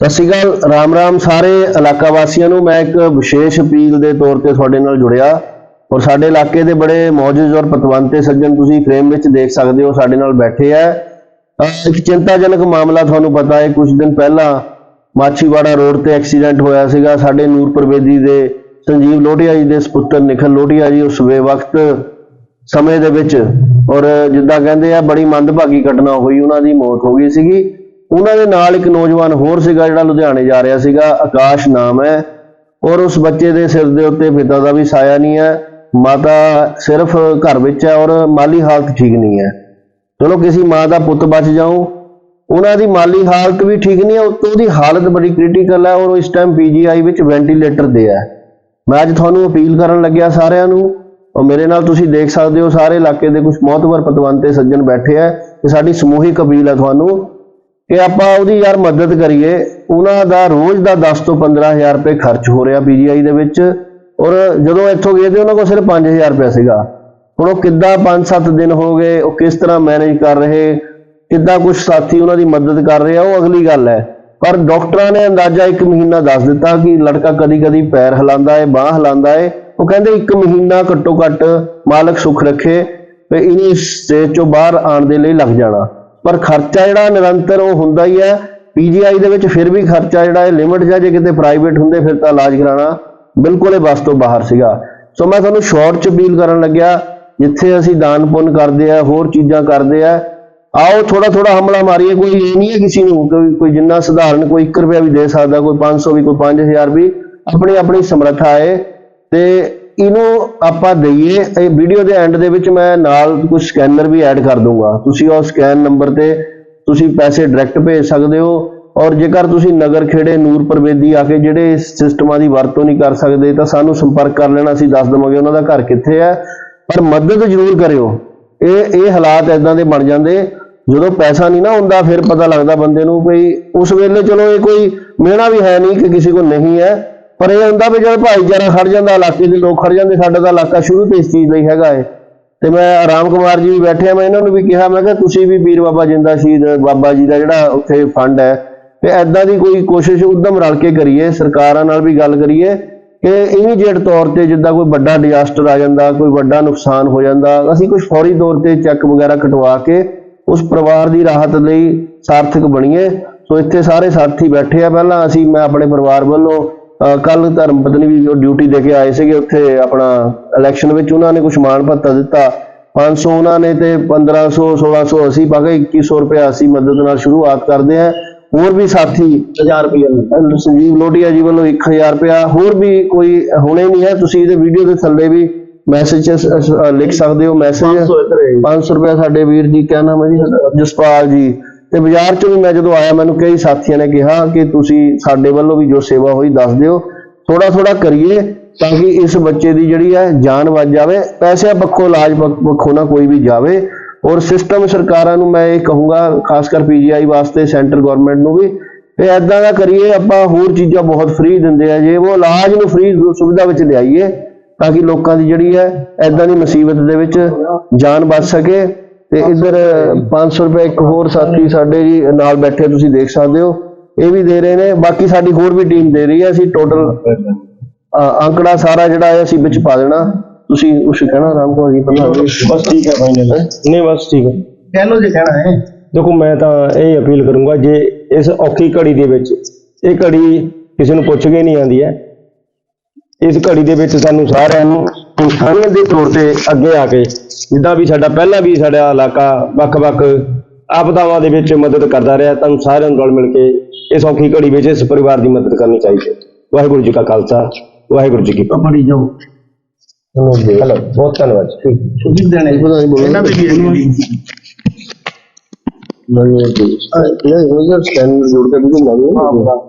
ਸਤਿ ਸ਼੍ਰੀ ਅਕਾਲ, ਰਾਮ ਰਾਮ ਸਾਰੇ ਇਲਾਕਾ ਵਾਸੀਆਂ ਨੂੰ। ਮੈਂ ਇੱਕ ਵਿਸ਼ੇਸ਼ ਅਪੀਲ ਦੇ ਤੌਰ ਤੇ ਤੁਹਾਡੇ ਨਾਲ ਜੁੜਿਆ ਔਰ ਸਾਡੇ ਇਲਾਕੇ ਦੇ ਬੜੇ ਮੌਜੂਦ ਔਰ ਪਤਵੰਤੇ ਸੱਜਣ ਤੁਸੀਂ ਫਰੇਮ ਵਿੱਚ ਦੇਖ ਸਕਦੇ ਹੋ, ਸਾਡੇ ਨਾਲ ਬੈਠੇ ਆ। ਇੱਕ ਚਿੰਤਾਜਨਕ ਮਾਮਲਾ ਤੁਹਾਨੂੰ ਪਤਾ ਹੈ, ਕੁਝ ਦਿਨ ਪਹਿਲਾਂ ਮਾਛੀਵਾੜਾ ਰੋਡ ਤੇ ਐਕਸੀਡੈਂਟ ਹੋਇਆ ਸੀਗਾ। ਸਾਡੇ ਨੂਰ ਪ੍ਰਵੇਦੀ ਦੇ ਸੰਜੀਵ ਲੋਟੀਆ ਜੀ ਦੇ ਸੁਪੁੱਤਰ ਨਿਖਲ ਲੋਟੀਆ ਜੀ ਉਸ ਬੇਵਕਤ ਸਮੇਂ ਦੇ ਵਿੱਚ ਔਰ ਜਿੱਦਾਂ ਕਹਿੰਦੇ ਆ, ਬੜੀ ਮੰਦਭਾਗੀ ਘਟਨਾ ਹੋਈ, ਉਹਨਾਂ ਦੀ ਮੌਤ ਹੋ ਗਈ ਸੀਗੀ। ਉਹਨਾਂ ਦੇ ਨਾਲ ਇੱਕ ਨੌਜਵਾਨ ਹੋਰ ਸੀਗਾ ਜਿਹੜਾ ਲੁਧਿਆਣੇ ਜਾ ਰਿਹਾ ਸੀਗਾ, ਆਕਾਸ਼ ਨਾਮ ਹੈ। ਔਰ ਉਸ ਬੱਚੇ ਦੇ ਸਿਰ ਦੇ ਉੱਤੇ ਪਿਤਾ ਦਾ ਵੀ ਸਾਇਆ ਨਹੀਂ ਹੈ। ਮਾਤਾ ਸਿਰਫ ਘਰ ਵਿੱਚ ਹੈ ਔਰ ਮਾਲੀ ਹਾਲਤ ਠੀਕ ਨਹੀਂ ਹੈ। ਚਲੋ ਕਿਸੇ ਮਾਂ ਦਾ ਪੁੱਤ ਬਚ ਜਾਓ ਉਹਨਾਂ ਦੀ ਮਾਲੀ ਹਾਲਤ ਵੀ ਠੀਕ ਨਹੀਂ ਹੈ ਉਹਦੀ ਹਾਲਤ ਬੜੀ ਕ੍ਰਿਟੀਕਲ ਹੈ ਔਰ ਇਸ ਟਾਈਮ ਪੀਜੀਆਈ ਵਿੱਚ ਵੈਂਟੀਲੇਟਰ ਦੇ ਹੈ। ਮੈਂ ਅੱਜ ਤੁਹਾਨੂੰ ਅਪੀਲ ਕਰਨ ਲੱਗਿਆ ਸਾਰਿਆਂ ਨੂੰ, ਔਰ ਮੇਰੇ ਨਾਲ ਤੁਸੀਂ ਦੇਖ ਸਕਦੇ ਹੋ ਸਾਰੇ ਇਲਾਕੇ ਦੇ ਕੁਝ ਮਹਤਵਰ ਪਤਵੰਤੇ ਸੱਜਣ ਬੈਠੇ ਆ ਤੇ ਸਾਡੀ ਸਮੂਹਿਕ ਅਪੀਲ ਹੈ ਤੁਹਾਨੂੰ ਕਿ ਆਪਾਂ ਉਹਦੀ ਯਾਰ ਮਦਦ ਕਰੀਏ। ਉਹਨਾਂ ਦਾ ਰੋਜ਼ ਦਾ 10 ਤੋਂ 15000 ਰੁਪਏ ਖਰਚ ਹੋ ਰਿਹਾ ਪੀਜੀਆਈ ਦੇ ਵਿੱਚ। ਔਰ ਜਦੋਂ ਇੱਥੋਂ ਗਏ ਤੇ ਉਹਨਾਂ ਕੋਲ ਸਿਰਫ 5000 ਰੁਪਏ ਸੀਗਾ। ਹੁਣ ਉਹ ਕਿੱਦਾਂ 5-7 ਦਿਨ ਹੋ ਗਏ, ਉਹ ਕਿਸ ਤਰ੍ਹਾਂ ਮੈਨੇਜ ਕਰ ਰਹੇ, ਕਿੱਦਾਂ ਕੁਝ ਸਾਥੀ ਉਹਨਾਂ ਦੀ ਮਦਦ ਕਰ ਰਹੇ ਆ, ਉਹ ਅਗਲੀ ਗੱਲ ਹੈ। ਪਰ ਡਾਕਟਰਾਂ ਨੇ ਅੰਦਾਜ਼ਾ ਇੱਕ ਮਹੀਨਾ ਦੱਸ ਦਿੱਤਾ ਕਿ ਲੜਕਾ ਕਦੀ-ਕਦੀ ਪੈਰ ਹਿਲਾਉਂਦਾ ਹੈ ਬਾਹ ਹਿਲਾਉਂਦਾ ਹੈ ਉਹ ਕਹਿੰਦੇ ਇੱਕ ਮਹੀਨਾ ਘੱਟੋ ਘੱਟ ਮਾਲਕ ਸੁੱਖ ਰੱਖੇ ਤੇ ਇਹਨੂੰ ਸਟੇਜ ਚੋਂ ਬਾਹਰ ਆਉਣ ਦੇ ਲਈ ਲੱਗ ਜਾਣਾ। ਪਰ ਖਰਚਾ ਜਿਹੜਾ ਨਿਰੰਤਰ ਉਹ ਹੁੰਦਾ ਹੀ ਹੈ। ਪੀਜੀਆਈ ਦੇ ਵਿੱਚ ਫਿਰ ਵੀ ਖਰਚਾ ਜਿਹੜਾ ਹੈ ਲਿਮਿਟ ਜਾਂ ਜੇ ਕਿਤੇ ਪ੍ਰਾਈਵੇਟ ਹੁੰਦੇ ਫਿਰ ਤਾਂ ਇਲਾਜ ਕਰਾਉਣਾ ਬਿਲਕੁਲ ਇਹ ਬਸ ਤੋਂ ਬਾਹਰ ਸੀਗਾ। ਸੋ ਮੈਂ ਤੁਹਾਨੂੰ ਸ਼ਾਰਟ ਚ ਅਪੀਲ ਕਰਨ ਲੱਗਿਆ, ਜਿੱਥੇ ਅਸੀਂ ਦਾਨ ਪੁੰਨ ਕਰਦੇ ਆ, ਹੋਰ ਚੀਜ਼ਾਂ ਕਰਦੇ ਆ। ਆਓ ਥੋੜਾ ਥੋੜਾ ਹਮਲਾ ਮਾਰੀਏ, ਕੋਈ ਇਹ ਨਹੀਂ ਹੈ ਕਿਸੇ ਨੂੰ ਕੋਈ ਕੋਈ ਜਿੰਨਾ ਸਧਾਰਨ ਕੋਈ 1 ਰੁਪਿਆ ਵੀ ਦੇ ਸਕਦਾ, ਕੋਈ 500 ਵੀ, ਕੋਈ 5000 ਵੀ, ਆਪਣੀ ਆਪਣੀ ਸਮਰੱਥਾ ਹੈ। ਤੇ ਇਹਨੂੰ ਆਪਾਂ ਦਈਏ, ਇਹ ਵੀਡੀਓ ਦੇ ਐਂਡ ਦੇ ਵਿੱਚ ਮੈਂ ਨਾਲ ਕੁਝ ਸਕੈਨਰ ਵੀ ਐਡ ਕਰ ਦੂੰਗਾ ਤੁਸੀਂ ਉਹ ਸਕੈਨ ਨੰਬਰ ਤੇ ਤੁਸੀਂ ਪੈਸੇ ਡਾਇਰੈਕਟ ਭੇਜ ਸਕਦੇ ਹੋ ਔਰ ਜੇਕਰ ਤੁਸੀਂ ਨਗਰ ਖੇੜੇ, ਨੂਰ ਬੇਦੀ ਆ ਕੇ ਜਿਹੜੇ ਇਸ ਸਿਸਟਮਾਂ ਦੀ ਵਰਤੋਂ ਨਹੀਂ ਕਰ ਸਕਦੇ, ਤਾਂ ਸਾਨੂੰ ਸੰਪਰਕ ਕਰ ਲੈਣਾ, ਅਸੀਂ ਦੱਸ ਦਵਾਂਗੇ ਉਹਨਾਂ ਦਾ ਘਰ ਕਿੱਥੇ ਹੈ। ਪਰ ਮਦਦ ਜ਼ਰੂਰ ਕਰਿਓ। ਇਹ ਇਹ ਹਾਲਾਤ ਇਦਾਂ ਦੇ ਬਣ ਜਾਂਦੇ। ਜਦੋਂ ਪੈਸਾ ਨਹੀਂ ਨਾ ਹੁੰਦਾ, ਫਿਰ ਪਤਾ ਲੱਗਦਾ ਬੰਦੇ ਨੂੰ ਵੀ ਉਸ ਵੇਲੇ ਚਲੋ ਇਹ ਕੋਈ ਮਿਹਣਾ ਵੀ ਹੈ ਨਹੀਂ ਕਿ ਕਿਸੇ ਕੋਲ ਨਹੀਂ ਹੈ। ਪਰ ਇਹ ਹੁੰਦਾ ਵੀ ਜਦ ਭਾਈਚਾਰਾ ਖੜ ਜਾਂਦਾ, ਇਲਾਕੇ ਦੇ ਲੋਕ ਖੜ ਜਾਂਦੇ, ਸਾਡਾ ਤਾਂ ਇਲਾਕਾ ਸ਼ੁਰੂ ਤੋਂ ਇਸ ਚੀਜ਼ ਲਈ ਹੈਗਾ ਏ। ਤੇ ਮੈਂ ਆਰਾਮ ਕੁਮਾਰ ਜੀ ਵੀ ਬੈਠੇ ਆ, ਮੈਂ ਇਹਨਾਂ ਨੂੰ ਵੀ ਕਿਹਾ, ਮੈਂ ਕਿਹਾ ਤੁਸੀਂ ਵੀ ਪੀਰ ਬਾਬਾ ਜਿੰਦਾ ਸ਼ਹੀਦ ਬਾਬਾ ਜੀ ਦਾ ਜਿਹੜਾ ਉੱਥੇ ਫੰਡ ਹੈ, ਤੇ ਐਦਾਂ ਦੀ ਕੋਈ ਕੋਸ਼ਿਸ਼ ਉਦਮ ਰਲ ਕੇ ਕਰੀਏ, ਸਰਕਾਰਾਂ ਨਾਲ ਵੀ ਗੱਲ ਕਰੀਏ, ਕਿ ਇਮੀਡੀਏਟ ਤੌਰ ਤੇ ਜਿੱਦਾਂ ਕੋਈ ਵੱਡਾ ਡਿਜ਼ਾਸਟਰ ਆ ਜਾਂਦਾ, ਕੋਈ ਵੱਡਾ ਨੁਕਸਾਨ ਹੋ ਜਾਂਦਾ, ਅਸੀਂ ਕੁਝ ਫੌਰੀ ਤੌਰ ਤੇ ਚੈੱਕ ਵਗੈਰਾ ਕਟਵਾ ਕੇ ਉਸ ਪਰਿਵਾਰ ਦੀ ਰਾਹਤ ਲਈ ਸਾਰਥਕ ਬਣੀਏ। ਸੋ ਇੱਥੇ ਸਾਰੇ ਸਾਥੀ ਬੈਠੇ ਆ, ਪਹਿਲਾਂ ਅਸੀਂ, ਮੈਂ ਆਪਣੇ ਪਰਿਵਾਰ ਵੱਲੋਂ ਕੱਲ ਧਰਮ ਪਤਨੀ ਵੀ ਡਿਊਟੀ ਦੇ ਕੇ ਆਏ ਸੀਗੇ ਉੱਥੇ ਆਪਣਾ ਇਲੈਕਸ਼ਨ ਵਿੱਚ ਉਹਨਾਂ ਨੇ ਕੁਝ ਮਾਣ ਭੱਤਾ ਦਿੱਤਾ। 500 ਉਹਨਾਂ ਨੇ ਤੇ 1500 1600 ਅਸੀਂ ਪਾ ਕੇ 2100 ਰੁਪਏ ਅਸੀਂ ਮਦਦ ਨਾਲ ਸ਼ੁਰੂਆਤ ਕਰਦੇ ਆ ਹੋਰ ਵੀ ਸਾਥੀ 1000 ਰੁਪਏ ਸੰਜੀਵ ਲੋਟੀਆ ਜੀ ਵੱਲੋਂ 1000 ਰੁਪਇਆ। ਹੋਰ ਵੀ ਕੋਈ ਹੁਣੇ ਨਹੀਂ ਹੈ। ਤੁਸੀਂ ਇਹਦੇ ਵੀਡੀਓ ਦੇ ਥੱਲੇ ਵੀ ਮੈਸੇਜ ਲਿਖ ਸਕਦੇ ਹੋ। ਮੈਸੇਜ 500 ਰੁਪਏ ਸਾਡੇ ਵੀਰ ਜੀ ਕਿਆ ਨਾਮ ਹੈ ਜੀ? ਸਾਡਾ? ਜਸਪਾਲ ਜੀ। ਤੇ ਬਾਜ਼ਾਰ ਚ ਵੀ ਮੈਂ ਜਦੋਂ ਆਇਆ, ਮੈਨੂੰ ਕਈ ਸਾਥੀਆਂ ਨੇ ਕਿਹਾ ਕਿ ਤੁਸੀਂ ਸਾਡੇ ਵੱਲੋਂ ਵੀ ਜੋ ਸੇਵਾ ਹੋਈ ਦੱਸ ਦਿਓ। ਥੋੜਾ ਥੋੜਾ ਕਰੀਏ ਤਾਂ ਕਿ ਇਸ ਬੱਚੇ ਦੀ ਜਿਹੜੀ ਹੈ ਜਾਨ ਬਚ ਜਾਵੇ। ਪੈਸਿਆਂ ਪੱਖੋਂ ਇਲਾਜ ਪੱਖ- ਪੱਖੋਂ ਨਾ ਕੋਈ ਵੀ ਜਾਵੇ। ਔਰ ਸਿਸਟਮ ਸਰਕਾਰਾਂ ਨੂੰ ਮੈਂ ਇਹ ਕਹੂੰਗਾ, ਖਾਸ ਕਰ ਪੀਜੀਆਈ ਵਾਸਤੇ ਸੈਂਟਰ ਗਵਰਨਮੈਂਟ ਨੂੰ ਵੀ ਤੇ ਐਦਾਂ ਦਾ ਕਰੀਏ, ਆਪਾਂ ਹੋਰ ਚੀਜ਼ਾਂ ਬਹੁਤ ਫ੍ਰੀ ਦਿੰਦੇ ਆ। ਜੇ ਉਹ ਇਲਾਜ ਨੂੰ ਫ੍ਰੀ ਸੁਵਿਧਾ ਵਿੱਚ ਲਿਆਈਏ, ਤਾਂ ਕਿ ਲੋਕਾਂ ਦੀ ਜਿਹੜੀ ਹੈ ਐਦਾਂ ਦੀ ਮੁਸੀਬਤ ਦੇ ਵਿੱਚ ਜਾਨ ਬਚ ਸਕੇ। ਤੇ ਇੱਧਰ 500 ਰੁਪਏ ਇੱਕ ਹੋਰ ਸਾਥੀ ਸਾਡੇ ਜੀ ਨਾਲ ਬੈਠੇ ਤੁਸੀਂ ਦੇਖ ਸਕਦੇ ਹੋ। ਇਹ ਵੀ ਦੇ ਰਹੇ ਨੇ ਬਾਕੀ ਸਾਡੀ ਹੋਰ ਵੀ ਟੀਮ ਦੇ ਰਹੀ ਹੈ ਅਸੀਂ ਟੋਟਲ ਅੰਕੜਾ ਸਾਰਾ ਜਿਹੜਾ ਹੈ ਅਸੀਂ ਵਿੱਚ ਪਾ ਦੇਣਾ। ਤੁਸੀਂ ਉਸ ਕਹਿਣਾ ਆਰਾਮ ਕੋ ਜੀ ਪਹਿਲਾਂ ਬਸ ਠੀਕ ਹੈ ਫਾਈਨਲ ਨਹੀਂ। ਬਸ ਠੀਕ ਹੈ। ਕਹਿ ਲੋ ਜੇ ਕਹਿਣਾ ਹੈ। ਦੇਖੋ ਮੈਂ ਤਾਂ ਇਹ ਅਪੀਲ ਕਰੂੰਗਾ ਜੇ ਇਸ ਔਖੀ ਘੜੀ ਦੇ ਵਿੱਚ ਇਹ ਘੜੀ ਕਿਸੇ ਨੂੰ ਪੁੱਛ ਕੇ ਨਹੀਂ ਆਉਂਦੀ ਹੈ ਇਸ ਘੜੀ ਦੇ ਵਿੱਚ ਸਾਨੂੰ ਸਾਰਿਆਂ ਨੂੰ ਇਨਸਾਨੀਅਤ ਦੇ ਤੌਰ ਤੇ ਅੱਗੇ ਆ ਕੇ ਜਿੱਦਾਂ ਵੀ ਸਾਡਾ ਪਹਿਲਾਂ ਵੀ ਸਾਡਾ ਇਲਾਕਾ ਵੱਖ-ਵੱਖ ਆਪਦਾਵਾਂ ਦੇ ਵਿੱਚ ਮਦਦ ਕਰਦਾ ਰਿਹਾ ਤੁਹਾਨੂੰ ਸਾਰਿਆਂ ਨੂੰ ਰਲ ਮਿਲ ਕੇ ਇਸ ਔਖੀ ਘੜੀ ਵਿੱਚ ਇਸ ਪਰਿਵਾਰ ਦੀ ਮਦਦ ਕਰਨੀ ਚਾਹੀਦੀ ਹੈ। ਵਾਹਿਗੁਰੂ ਜੀ ਕਾ ਖਾਲਸਾ ਵਾਹਿਗੁਰੂ ਜੀ ਕੀ ਫਤਿਹ। ਪੜੀ ਜਾਓ। ਹਲੋ ਬਹੁਤ ਧੰਨਵਾਦ। ਜੀ ਤੁਸੀਂ ਦੇਣਾ ਹੀ ਪਤਾ ਨਹੀਂ ਬੋਲੋ। ਇਹਨਾਂ ਦੇ ਵੀ ਨਹੀਂ ਨਹੀਂ ਉਹ ਸਕੈਨ ਜੋੜ ਕੇ ਤੁਸੀਂ ਮੰਗੋ